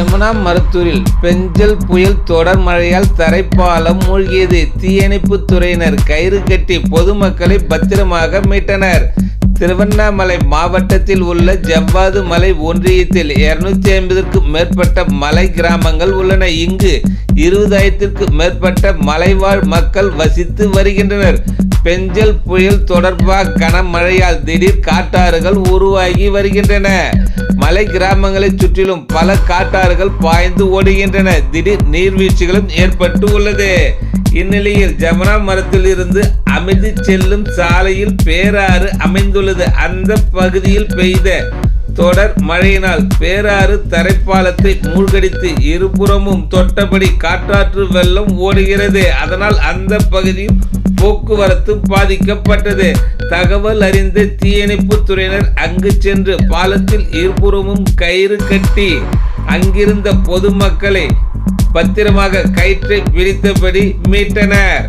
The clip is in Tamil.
செமனா மருத்தூரில் பெஞ்சல் புயல் தொடர் மழையால் தரைப்பாலம் மூழ்கியது. தீயணைப்பு துறையினர் கயிறு கட்டி பொதுமக்களை பத்திரமாக மீட்டனர். திருவண்ணாமலை மாவட்டத்தில் உள்ள ஜவ்வாது மலை ஒன்றியத்தில் இருநூத்தி ஐம்பதுக்கும் மேற்பட்ட மலை கிராமங்கள் உள்ளன. இங்கு இருபதாயிரத்திற்கு மேற்பட்ட மலைவாழ் மக்கள் வசித்து வருகின்றனர். பெஞ்சல் புயல் தொடர்பாக கனமழையால் திடீர் காட்டாறுகள் உருவாகி வருகின்றன. மலை கிராமங்களை சுற்றிலும் பல காட்டாறுகள் பாய்ந்து ஓடுகின்றன. திடீர் நீர்வீழ்ச்சிகளும் ஏற்பட்டு உள்ளது. இந்நிலையில் ஜமுனா மரத்தில் இருந்து அமைதி செல்லும் சாலையில் பேராறு அமைந்துள்ளது. அந்த பகுதியில் பெய்த தொடர் மழையினால் பேராறு தரைப்பாலத்தை மூழ்கடித்து இருபுறமும் தொட்டபடி காற்றாற்று வெள்ளம் ஓடுகிறது. அதனால் அந்த பகுதியில் போக்குவரத்து பாதிக்கப்பட்டது. தகவல் அறிந்த தீயணைப்பு துறையினர் அங்கு சென்று பாலத்தில் இருபுறமும் கயிறு கட்டி அங்கிருந்த பொதுமக்களை பத்திரமாக கயிற்றை பிரித்தபடி மீட்டனர்.